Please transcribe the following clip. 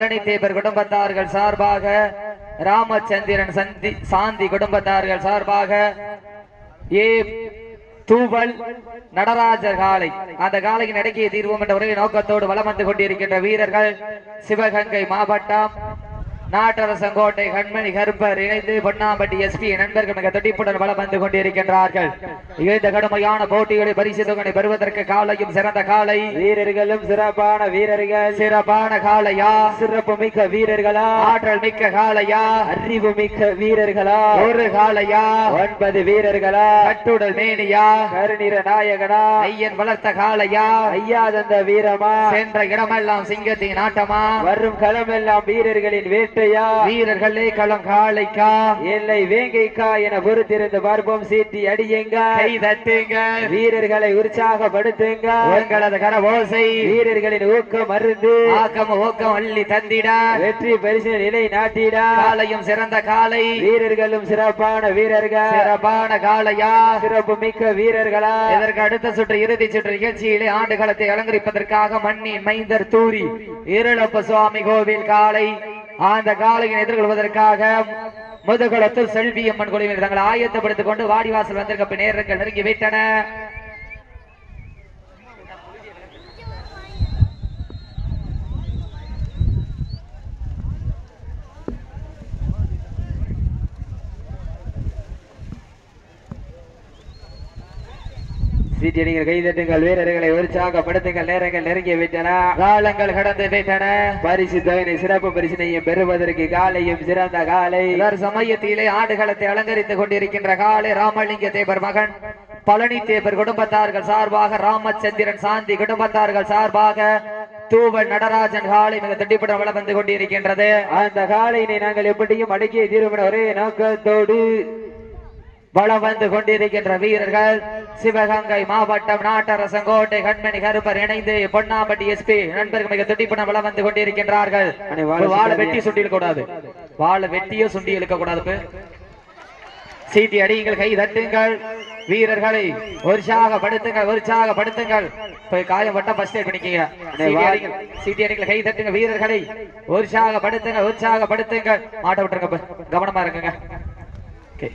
தேவர் குடும்பத்தார்கள் சார்பாக ராமச்சந்திரன் சந்தி சாந்தி குடும்பத்தார்கள் சார்பாக ஏ தூவல் நடராஜர் காலை அந்த காலையின் அடக்கிய தீர்வோம் என்ற ஒரே நோக்கத்தோடு வலம் வந்து கொண்டிருக்கின்ற வீரர்கள் சிவகங்கை மாவட்டம் நாட்டரசங்கோட்டை கண்மணி கருப்பர் இணைந்து பொன்னாம்பட்டி எஸ்பி நண்பர்கள் மிக துடிப்புடன் வலம் வந்து கொண்டிருக்கின்றார்கள். இந்த கடுமையான போட்டிகளை பரிசு தொகை பெறுவதற்கு காலையும் சிறந்த காலை. வீரர்களும் சிறப்பான வீரர்கள். சிறப்பான காலையா? சிறப்பு மிக்க வீரர்களா? ஆற்றல் மிக்க காலையா? அறிவு மிக்க வீரர்களா? ஒரு காலையா? ஒன்பது வீரர்களா? கட்டுடல் மேனியா? கருநிற நாயகனா? ஐயன் வளர்த்த காலையா? ஐயா தந்த வீரமா? சென்ற இடமெல்லாம் சிங்கத்தின் ஆட்டமா? வரும் களமெல்லாம் வீரர்களின் வேட்டையா வீரர்களே களம் காளைக்கா எல்லை வேங்கைக்கா என பொறுத்திருந்து பார்ப்போம். சீட்டி அடியுங்க. தட்டுங்க. வீரர்களை உற்சாகப்படுத்துங்க. உங்களது கரவோசை. வீரர்களின் ஊக்கம் அருந்து. ஆக்கம் ஊக்கம் அள்ளி தந்திட. வெற்றி பரிசு நிலை நாட்டிடா. காலையும் சிறந்த காலை. வீரர்களும் சிறப்பான வீரர்கள். சிறப்பான காளையா சிறப்பு மிக்க வீரர்களா? இதற்கு அடுத்த சுற்று இறுதி சுற்று நிகழ்ச்சியிலே ஆண்டு காலத்தை அலங்கரிப்பதற்காக மண்ணின் மைந்தர் தூரி. இருளப்ப சுவாமி கோவில் காலை. அந்த காலையை எதிர்கொள்வதற்காக முதுகுளத்தில் செல்வியம்மன் குழுவினர் தங்கள் ஆயத்தப்படுத்திக் கொண்டு வாடிவாசல் வந்திருக்க நேரங்கள் நெருங்கி வைத்தன சீட்டி அடிங்கள் கைதட்டுங்கள் வீரர்களை உற்சாகப்படுத்துங்கள் நேரங்கள் நெருங்கி விட்டன. காலங்கள் கடந்து விட்டன. பரிசு தொகை சிறப்பு பரிசினையும் பெறுவதற்கு காலையும் சிறந்த காலை. சமயத்திலே ஆடுகளத்தை அலங்கரித்துக் கொண்டிருக்கின்ற காலை ராமலிங்க தேவர் மகன். பழனி தேவர் குடும்பத்தார்கள் சார்பாக ராமச்சந்திரன் சாந்தி குடும்பத்தார்கள் சார்பாக தூவல் நடராஜன் காலை மிக திட்டிப்படம் வளம் வந்து கொண்டிருக்கின்றது. அந்த காலையினை நாங்கள் எப்படியும் அடக்கிய தீர்வு ஒரே நோக்கத்தோடு வளம் வந்து கொண்டிருக்கின்ற வீரர்கள் சிவகங்கை மாவட்டம் நாட்டரசங்கோட்டை கண்மணி கருப்பர் இணைந்து பொன்னாம்பட்டி எஸ்பி நண்பர்கள் மிக துடிப்புடன் வளம் வந்து கொண்டிருக்கின்றார்கள். வாழை. வெட்டி சுண்டி கூடாது வாழை வெட்டியோ சுண்டி இழுக்க கூடாது சீட்டி அடியுங்கள் கை தட்டுங்கள். வீரர்களை உற்சாகப்படுத்துங்கள் உற்சாகப்படுத்துங்கள். போய் காயம் பட்டா ஃபர்ஸ்ட் எய்ட் பண்ணிக்கங்க. சீட்டி அடிங்கள் கை தட்டுங்க வீரர்களை உற்சாகப்படுத்துங்க உற்சாகப்படுத்துங்கள். மாட்ட விட்டுருங்க. கவனமா இருக்குங்க Okay.